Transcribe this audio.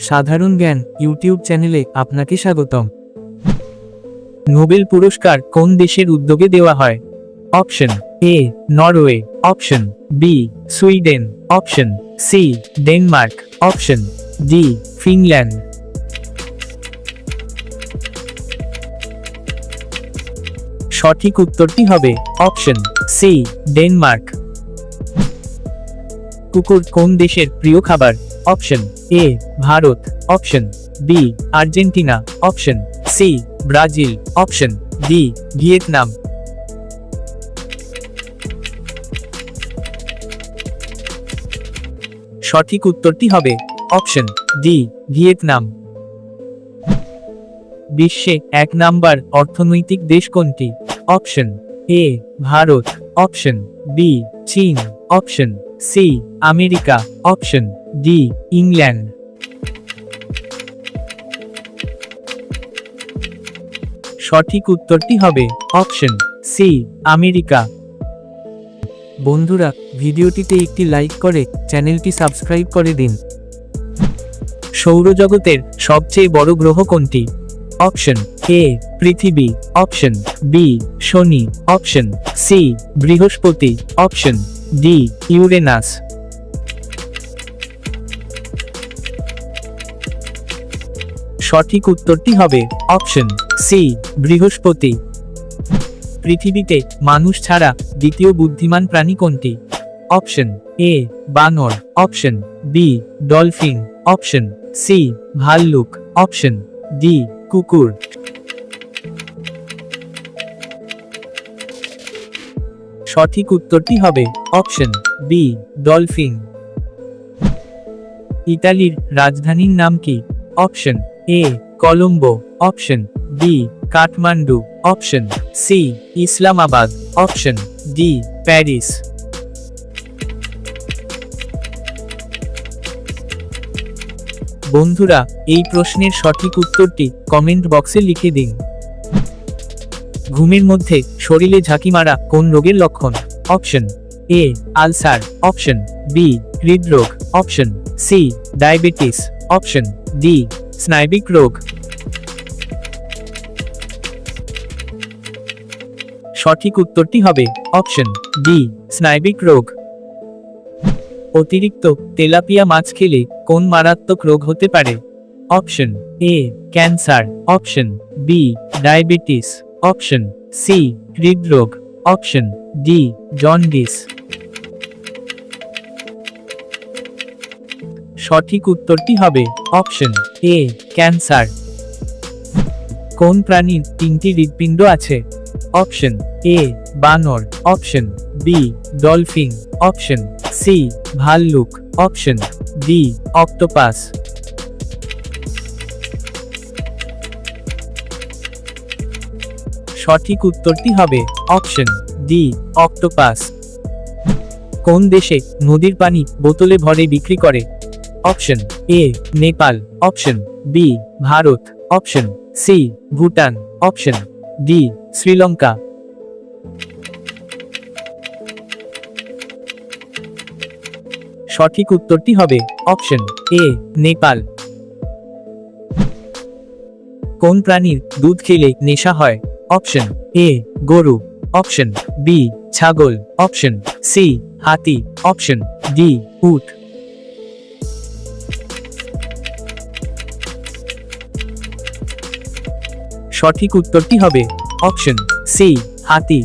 সাধারণ জ্ঞান ইউটিউব চ্যানেলে আপনাকে স্বাগতম। নোবেল পুরস্কার কোন দেশের উদ্যোগে দেওয়া হয়? Option A, Norway. Option B, Sweden. Option C, Denmark. Option D, Finland. সঠিক উত্তরটি হবে অপশন সি, ডেনমার্ক। কুকুর কোন দেশের প্রিয় খাবার? Option A, Bharat, option B, Argentina, option C, Brazil, option D, Vietnam. সঠিক উত্তরটি হবে অপশন ডি, ভিয়েতনাম। বিশ্বে এক নাম্বার অর্থনৈতিক দেশ কোনটি? Option A, Bharat, option B, চীন, option C America option D England সঠিক উত্তরটি হবে অপশন সি আমেরিকা বন্ধুরা, ভিডিওটিতে একটি লাইক করে চ্যানেলটি সাবস্ক্রাইব করে দিন। সৌরজগতের সবচেয়ে বড় গ্রহ কোনটি? অপশন এ পৃথিবী। অপশন বি শনি। অপশন সি বৃহস্পতি। Option D Uranus. সঠিক উত্তরটি হবে অপশন সি, বৃহস্পতি। পৃথিবীতে মানুষ ছাড়া দ্বিতীয় বুদ্ধিমান প্রাণী কোনটি? অপশন এ, বানর। Option B, dolphin. Option C, ভাল্লুক। অপশন ডি, কুকুর। সঠিক উত্তরটি হবে অপশন বি, ডলফিন। ইতালির রাজধানীর নাম কি? Option A, Colombo. Option B, Kathmandu. Option C, Islamabad. Option D, Paris. বন্ধুরা, এই প্রশ্নের সঠিক উত্তরটি কমেন্ট বক্সে লিখে দিন। ঘুমের মধ্যে শরীরে ঝাঁকি মারা কোন রোগের লক্ষণ? Option A, ulcer. Option B, হৃদরোগ। Option C, diabetes. Option D, স্নায়বিক রোগ। সঠিক উত্তরটি হবে অপশন ডি, স্নায়বিক রোগ। অতিরিক্ত তেলাপিয়া মাছ খেলে কোন মারাত্মক রোগ হতে পারে? Option A, cancer. Option B, diabetes. Option C হৃদরোগ অপশন ডি জন্ডিস সঠিক উত্তরটি হবে অপশন এ ক্যান্সার কোন প্রাণীর তিনটি হৃৎপিণ্ড আছে? অপশন এ বানর. Option B dolphin option C ভাল্লুক. অপশন ডি অক্টোপাস সঠিক উত্তরটি হবে অপশন ডি, অক্টোপাস। কোন দেশে নদীর পানি বোতলে ভরে বিক্রি করে? Option A, Nepal. Option B, Bharat. Option C, Bhutan. Option D, Sri Lanka. সঠিক উত্তরটি হবে অপশন এ, নেপাল। কোন প্রাণীর দুধ খেলে নেশা হয়? অপশন এ, গরু, অপশন বি, ছাগল, অপশন সি, হাতি, অপশন ডি, উট। সঠিক উত্তরটি হবে অপশন সি, হাতি।